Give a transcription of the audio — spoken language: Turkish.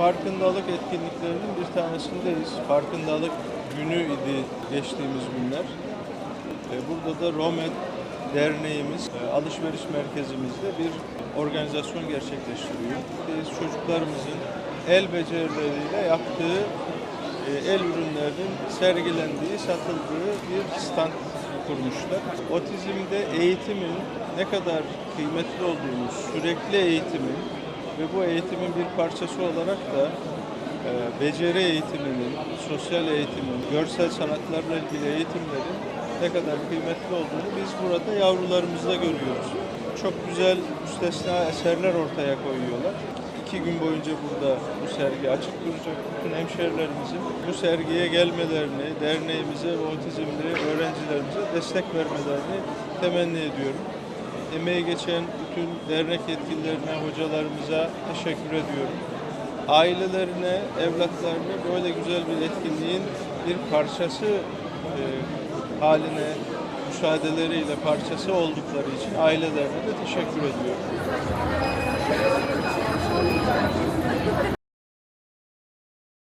farkındalık etkinliklerinin bir tanesindeyiz. Farkındalık günü idi geçtiğimiz günler. Burada da Romet Derneğimiz e, alışveriş merkezimizde bir organizasyon gerçekleştiriyor. Biz çocuklarımızın el becerileriyle yaptığı e, el ürünlerinin sergilendiği, satıldığı bir stand kurmuşlar. Otizmde eğitimin ne kadar kıymetli olduğunu, sürekli eğitimin ve bu eğitimin bir parçası olarak da e, beceri eğitiminin, sosyal eğitimin, görsel sanatlarla ilgili eğitimlerin ne kadar kıymetli olduğunu biz burada yavrularımızda görüyoruz. Çok güzel müstesna eserler ortaya koyuyorlar. İki gün boyunca burada bu sergi açık duracak. Bütün hemşehrilerimizin bu sergiye gelmelerini, derneğimize ve otizmli öğrencilerimize destek vermelerini temenni ediyorum. Emeği geçen bütün dernek yetkililerine, hocalarımıza teşekkür ediyorum. Ailelerine, evlatlarına böyle güzel bir etkinliğin bir parçası e, haline müsaadeleriyle parçası oldukları için ailelerine de teşekkür ediyorum.